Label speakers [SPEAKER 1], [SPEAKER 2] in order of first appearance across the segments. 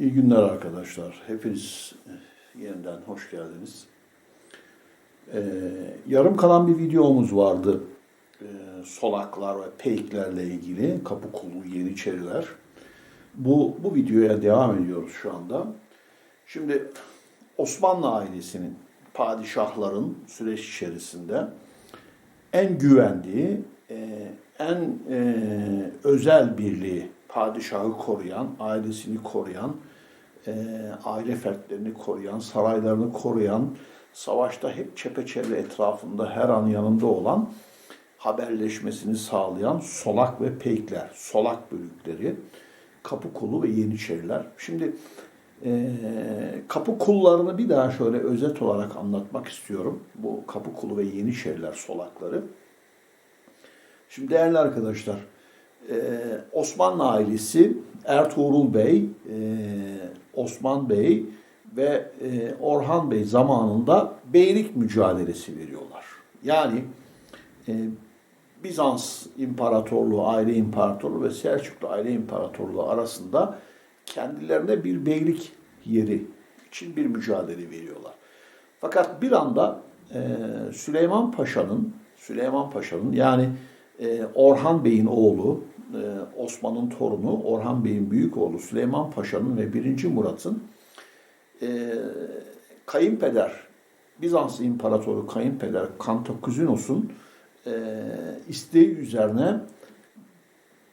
[SPEAKER 1] İyi günler arkadaşlar. Hepiniz eh, yeniden hoş geldiniz. Ee, yarım kalan bir videomuz vardı. Ee, solaklar ve peyklerle ilgili kapı kulu yeniçeriler. Bu, bu videoya devam ediyoruz şu anda. Şimdi Osmanlı ailesinin, padişahların süreç içerisinde en güvendiği, en özel birliği, padişahı koruyan, ailesini koruyan, e, aile fertlerini koruyan, saraylarını koruyan, savaşta hep çepeçevre etrafında her an yanında olan, haberleşmesini sağlayan solak ve peykler, solak bölükleri, kapı kulu ve yeniçeriler. Şimdi e, kapı kullarını bir daha şöyle özet olarak anlatmak istiyorum. Bu kapı kulu ve yeniçeriler solakları. Şimdi değerli arkadaşlar, e, Osmanlı ailesi Ertuğrul Bey, e, Osman Bey ve e, Orhan Bey zamanında beylik mücadelesi veriyorlar. Yani e, Bizans İmparatorluğu, aile imparatorluğu ve Selçuklu aile imparatorluğu arasında kendilerine bir beylik yeri için bir mücadele veriyorlar. Fakat bir anda e, Süleyman Paşa'nın Süleyman Paşa'nın yani e, Orhan Bey'in oğlu, e, Osman'ın torunu, Orhan Bey'in büyük oğlu Süleyman Paşa'nın ve 1. Murat'ın e, kayınpeder, Bizans İmparatoru kayınpeder Kantaküzinos'un e, isteği üzerine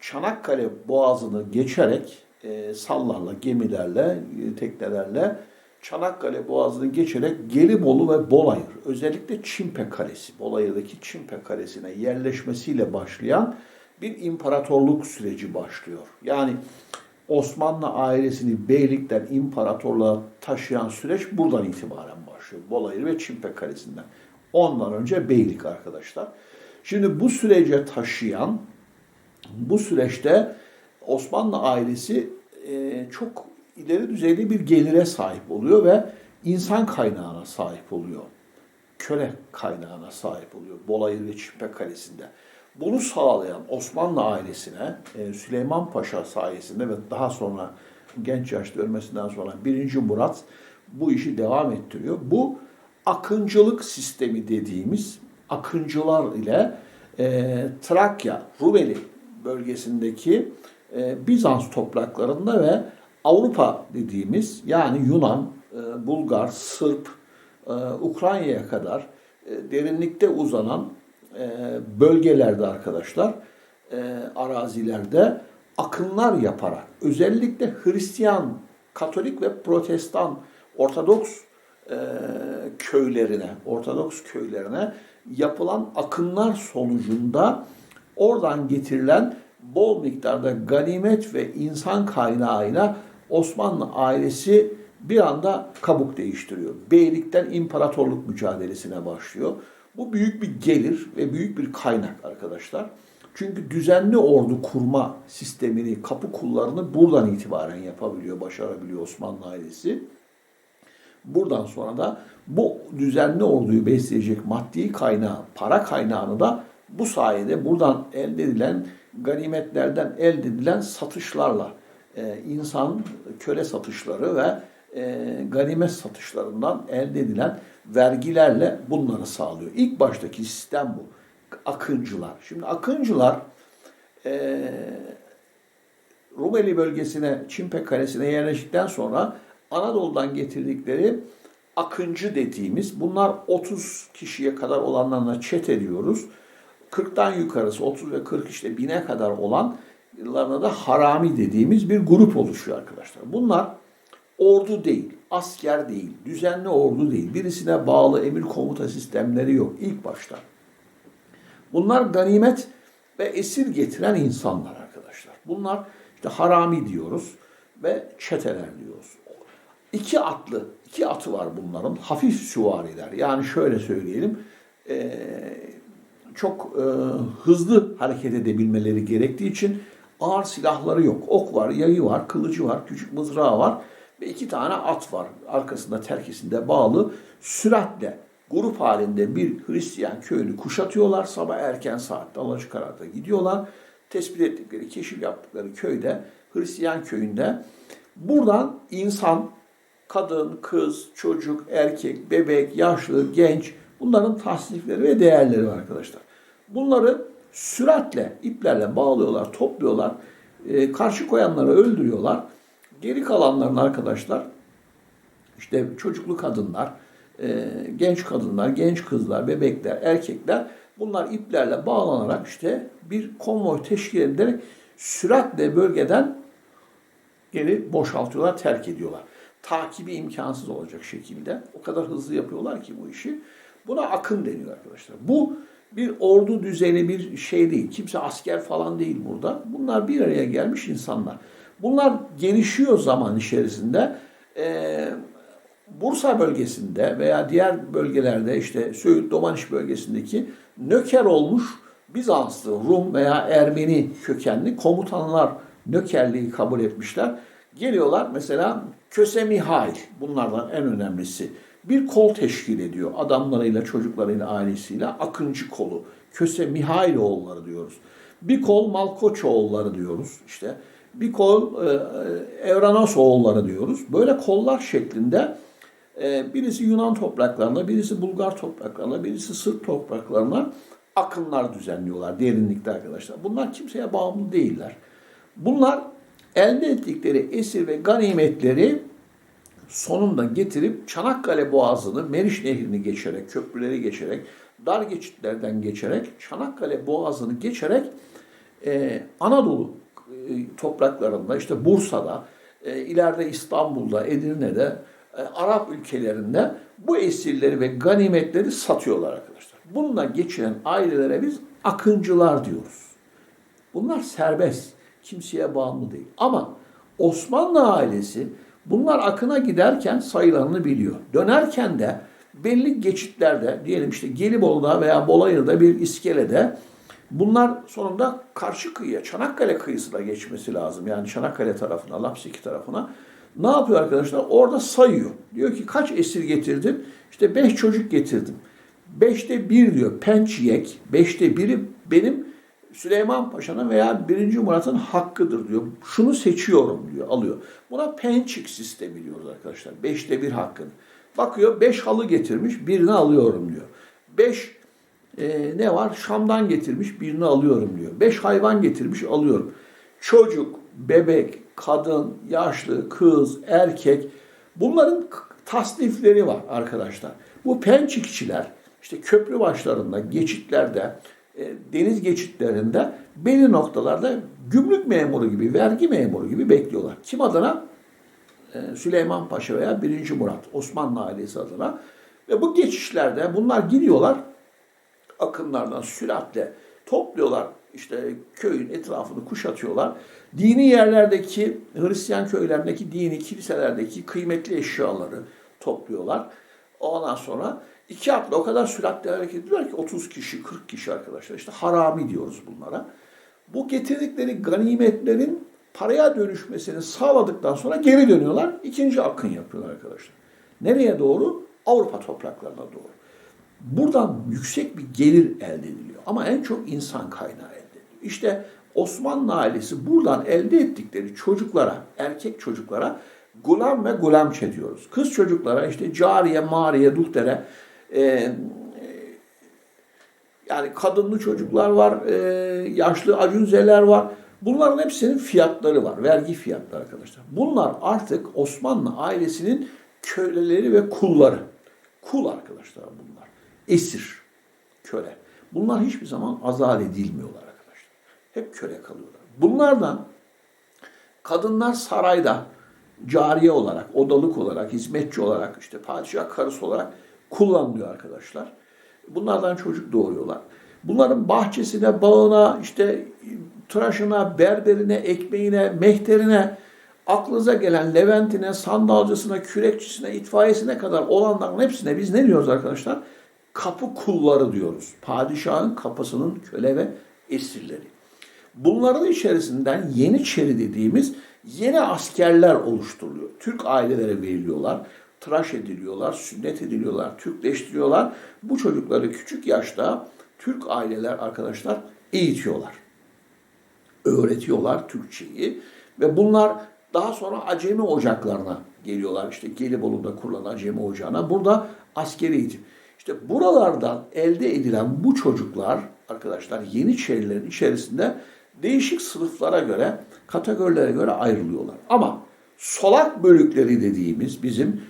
[SPEAKER 1] Çanakkale Boğazı'nı geçerek e, sallarla, gemilerle, e, teknelerle Çanakkale Boğazı'nı geçerek Gelibolu ve Bolayır, özellikle Çimpe Kalesi, Bolayır'daki Çimpe Kalesi'ne yerleşmesiyle başlayan bir imparatorluk süreci başlıyor. Yani Osmanlı ailesini beylikten imparatorluğa taşıyan süreç buradan itibaren başlıyor. Bolayır ve Çimpe Kalesi'nden. Ondan önce beylik arkadaşlar. Şimdi bu sürece taşıyan, bu süreçte Osmanlı ailesi e, çok ileri düzeyde bir gelire sahip oluyor ve insan kaynağına sahip oluyor. Köle kaynağına sahip oluyor Bolayır ve Çimpe Kalesi'nde. Bunu sağlayan Osmanlı ailesine e, Süleyman Paşa sayesinde ve daha sonra genç yaşta ölmesinden sonra 1. Murat bu işi devam ettiriyor. Bu akıncılık sistemi dediğimiz akıncılar ile e, Trakya, Rumeli bölgesindeki e, Bizans topraklarında ve Avrupa dediğimiz yani Yunan, e, Bulgar, Sırp, e, Ukrayna'ya kadar e, derinlikte uzanan bölgelerde arkadaşlar, arazilerde akınlar yaparak özellikle Hristiyan, Katolik ve Protestan, Ortodoks köylerine, Ortodoks köylerine yapılan akınlar sonucunda oradan getirilen bol miktarda ganimet ve insan kaynağıyla Osmanlı ailesi bir anda kabuk değiştiriyor. Beylikten imparatorluk mücadelesine başlıyor. Bu büyük bir gelir ve büyük bir kaynak arkadaşlar. Çünkü düzenli ordu kurma sistemini, kapı kullarını buradan itibaren yapabiliyor, başarabiliyor Osmanlı ailesi. Buradan sonra da bu düzenli orduyu besleyecek maddi kaynağı, para kaynağını da bu sayede buradan elde edilen ganimetlerden elde edilen satışlarla e, insan köle satışları ve e, ganimet satışlarından elde edilen vergilerle bunları sağlıyor. İlk baştaki sistem bu. Akıncılar. Şimdi akıncılar e, Rumeli bölgesine, Çimpe Kalesi'ne yerleştikten sonra Anadolu'dan getirdikleri akıncı dediğimiz bunlar 30 kişiye kadar olanlarına çete diyoruz. 40'tan yukarısı 30 ve 40 işte bine kadar olan yıllarında da harami dediğimiz bir grup oluşuyor arkadaşlar. Bunlar ordu değil, asker değil, düzenli ordu değil. Birisine bağlı emir komuta sistemleri yok ilk başta. Bunlar ganimet ve esir getiren insanlar arkadaşlar. Bunlar işte harami diyoruz ve çeteler diyoruz. İki atlı, iki atı var bunların. Hafif süvariler. Yani şöyle söyleyelim. Ee, çok e, hızlı hareket edebilmeleri gerektiği için ağır silahları yok. Ok var, yayı var, kılıcı var, küçük mızrağı var ve iki tane at var. Arkasında terkisinde bağlı süratle grup halinde bir Hristiyan köyünü kuşatıyorlar. Sabah erken saatte Alaçıkarat'a gidiyorlar. Tespit ettikleri, keşif yaptıkları köyde, Hristiyan köyünde Buradan insan, kadın, kız, çocuk, erkek, bebek, yaşlı, genç bunların tasnifleri ve değerleri var arkadaşlar. Bunları süratle, iplerle bağlıyorlar, topluyorlar. E, karşı koyanları öldürüyorlar. Geri kalanların arkadaşlar işte çocuklu kadınlar, e, genç kadınlar, genç kızlar, bebekler, erkekler bunlar iplerle bağlanarak işte bir konvoy teşkil ederek süratle bölgeden geri boşaltıyorlar, terk ediyorlar. Takibi imkansız olacak şekilde. O kadar hızlı yapıyorlar ki bu işi. Buna akın deniyor arkadaşlar. Bu bir ordu düzeni bir şey değil. Kimse asker falan değil burada. Bunlar bir araya gelmiş insanlar. Bunlar gelişiyor zaman içerisinde. Ee, Bursa bölgesinde veya diğer bölgelerde işte Söğüt Domaniş bölgesindeki nöker olmuş Bizanslı, Rum veya Ermeni kökenli komutanlar nökerliği kabul etmişler. Geliyorlar mesela Köse Mihail bunlardan en önemlisi. Bir kol teşkil ediyor adamlarıyla, çocuklarıyla, ailesiyle Akıncı kolu. Köse Mihail oğulları diyoruz. Bir kol Malkoç oğulları diyoruz işte. Bir kol e, Evranos oğulları diyoruz. Böyle kollar şeklinde e, birisi Yunan topraklarına, birisi Bulgar topraklarına, birisi Sırp topraklarına akınlar düzenliyorlar derinlikte arkadaşlar. Bunlar kimseye bağımlı değiller. Bunlar elde ettikleri esir ve ganimetleri sonunda getirip Çanakkale Boğazı'nı, Meriç Nehri'ni geçerek, köprüleri geçerek, dar geçitlerden geçerek, Çanakkale Boğazı'nı geçerek e, Anadolu e, topraklarında, işte Bursa'da, e, ileride İstanbul'da, Edirne'de, e, Arap ülkelerinde bu esirleri ve ganimetleri satıyorlar arkadaşlar. Bununla geçiren ailelere biz akıncılar diyoruz. Bunlar serbest, kimseye bağımlı değil. Ama Osmanlı ailesi bunlar akına giderken sayılarını biliyor. Dönerken de belli geçitlerde diyelim işte Gelibolu'da veya Bolayır'da bir iskelede bunlar sonunda karşı kıyıya Çanakkale kıyısına geçmesi lazım. Yani Çanakkale tarafına, Lapseki tarafına. Ne yapıyor arkadaşlar? Orada sayıyor. Diyor ki kaç esir getirdim? İşte beş çocuk getirdim. Beşte bir diyor pençiyek. Beşte biri benim Süleyman Paşa'nın veya 1. Murat'ın hakkıdır diyor. Şunu seçiyorum diyor, alıyor. Buna pençik sistemi diyoruz arkadaşlar. Beşte bir hakkını. Bakıyor beş halı getirmiş, birini alıyorum diyor. Beş e, ne var? Şam'dan getirmiş, birini alıyorum diyor. Beş hayvan getirmiş, alıyorum. Çocuk, bebek, kadın, yaşlı, kız, erkek bunların tasnifleri var arkadaşlar. Bu pençikçiler işte köprü başlarında, geçitlerde, deniz geçitlerinde belli noktalarda gümrük memuru gibi, vergi memuru gibi bekliyorlar. Kim adına? E, Süleyman Paşa veya 1. Murat, Osmanlı ailesi adına. Ve bu geçişlerde bunlar gidiyorlar, akınlardan süratle topluyorlar, işte köyün etrafını kuşatıyorlar. Dini yerlerdeki, Hristiyan köylerindeki dini kiliselerdeki kıymetli eşyaları topluyorlar. Ondan sonra iki atla o kadar süratle hareket ediyorlar ki 30 kişi, 40 kişi arkadaşlar. İşte harami diyoruz bunlara. Bu getirdikleri ganimetlerin paraya dönüşmesini sağladıktan sonra geri dönüyorlar. İkinci akın yapıyorlar arkadaşlar. Nereye doğru? Avrupa topraklarına doğru. Buradan yüksek bir gelir elde ediliyor. Ama en çok insan kaynağı elde ediliyor. İşte Osmanlı ailesi buradan elde ettikleri çocuklara, erkek çocuklara gulam ve gulamçe diyoruz. Kız çocuklara işte cariye, mariye, duhtere, e, yani kadınlı çocuklar var, e, yaşlı acunzeler var. Bunların hepsinin fiyatları var, vergi fiyatları arkadaşlar. Bunlar artık Osmanlı ailesinin köleleri ve kulları. Kul arkadaşlar bunlar. Esir, köle. Bunlar hiçbir zaman azat edilmiyorlar arkadaşlar. Hep köle kalıyorlar. Bunlardan kadınlar sarayda cariye olarak, odalık olarak, hizmetçi olarak, işte padişah karısı olarak kullanılıyor arkadaşlar. Bunlardan çocuk doğuruyorlar. Bunların bahçesine, bağına, işte tıraşına, berberine, ekmeğine, mehterine, aklınıza gelen Leventine, sandalcısına, kürekçisine, itfaiyesine kadar olanların hepsine biz ne diyoruz arkadaşlar? Kapı kulları diyoruz. Padişahın kapısının köle ve esirleri. Bunların içerisinden Yeniçeri dediğimiz yeni askerler oluşturuluyor. Türk ailelere veriliyorlar tıraş ediliyorlar, sünnet ediliyorlar, Türkleştiriyorlar. Bu çocukları küçük yaşta Türk aileler arkadaşlar eğitiyorlar. Öğretiyorlar Türkçeyi ve bunlar Daha sonra Acemi ocaklarına geliyorlar. İşte Gelibolu'da kurulan Acemi ocağına. Burada askeri eğitim. İşte buralardan elde edilen bu çocuklar arkadaşlar Yeniçerilerin içerisinde değişik sınıflara göre, kategorilere göre ayrılıyorlar. Ama solak bölükleri dediğimiz bizim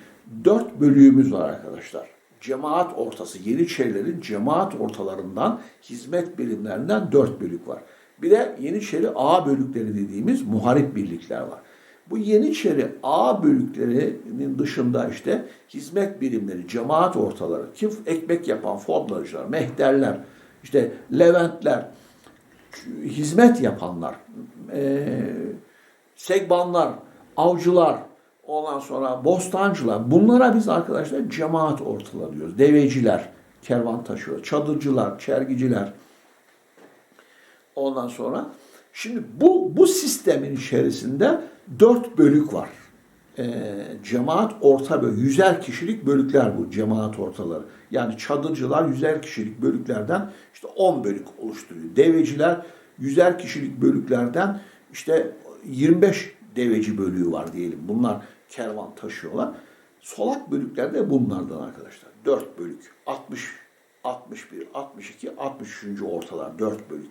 [SPEAKER 1] dört bölüğümüz var arkadaşlar. Cemaat ortası, Yeniçerilerin cemaat ortalarından, hizmet birimlerinden dört bölük var. Bir de Yeniçeri A bölükleri dediğimiz muharip birlikler var. Bu Yeniçeri A bölüklerinin dışında işte hizmet birimleri, cemaat ortaları, kim ekmek yapan fondacılar, mehterler, işte Leventler, hizmet yapanlar, eee segbanlar, avcılar, ondan sonra bostancılar. Bunlara biz arkadaşlar cemaat ortaları diyoruz. Deveciler, kervan taşıyor, çadırcılar, çergiciler. Ondan sonra şimdi bu bu sistemin içerisinde dört bölük var. Ee, cemaat orta bölük, yüzer kişilik bölükler bu cemaat ortaları. Yani çadırcılar yüzer kişilik bölüklerden işte 10 bölük oluşturuyor. Deveciler yüzer kişilik bölüklerden işte 25 deveci bölüğü var diyelim. Bunlar kervan taşıyorlar. Solak bölükler de bunlardan arkadaşlar. 4 bölük. 60, 61, 62, 63. ortalar 4 bölük.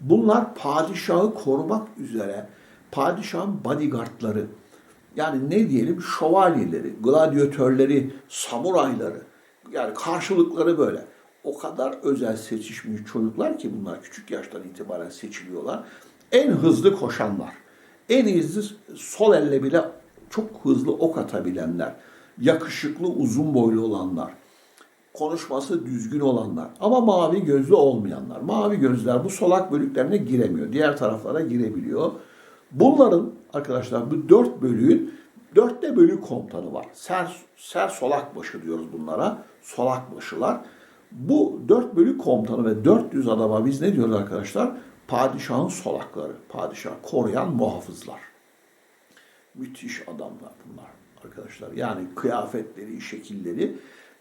[SPEAKER 1] Bunlar padişahı korumak üzere padişahın bodyguardları yani ne diyelim şövalyeleri, gladyatörleri, samurayları yani karşılıkları böyle. O kadar özel seçilmiş çocuklar ki bunlar küçük yaştan itibaren seçiliyorlar. En hızlı koşanlar, en hızlı sol elle bile çok hızlı ok atabilenler, yakışıklı uzun boylu olanlar, konuşması düzgün olanlar ama mavi gözlü olmayanlar. Mavi gözler bu solak bölüklerine giremiyor. Diğer taraflara girebiliyor. Bunların arkadaşlar bu dört bölüğün dörtte bölük komutanı var. Ser, ser solak başı diyoruz bunlara. Solak başılar. Bu dört bölük komutanı ve 400 adama biz ne diyoruz arkadaşlar? Padişahın solakları. Padişah koruyan muhafızlar. Müthiş adamlar bunlar arkadaşlar. Yani kıyafetleri, şekilleri.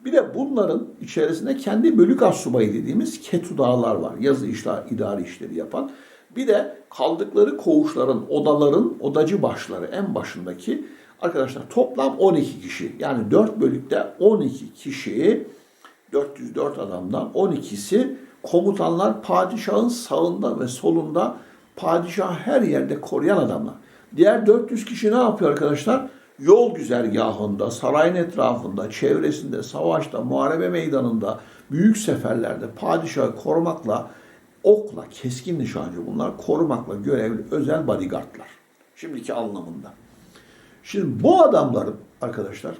[SPEAKER 1] Bir de bunların içerisinde kendi bölük assubayı dediğimiz ketudağlar var. Yazı işler, idari işleri yapan. Bir de kaldıkları koğuşların, odaların odacı başları en başındaki arkadaşlar toplam 12 kişi. Yani 4 bölükte 12 kişi 404 adamdan 12'si komutanlar padişahın sağında ve solunda padişah her yerde koruyan adamlar. Diğer 400 kişi ne yapıyor arkadaşlar? Yol güzergahında, sarayın etrafında, çevresinde, savaşta, muharebe meydanında, büyük seferlerde padişahı korumakla, okla, keskin nişancı bunlar korumakla görevli özel bodyguardlar. Şimdiki anlamında. Şimdi bu adamların arkadaşlar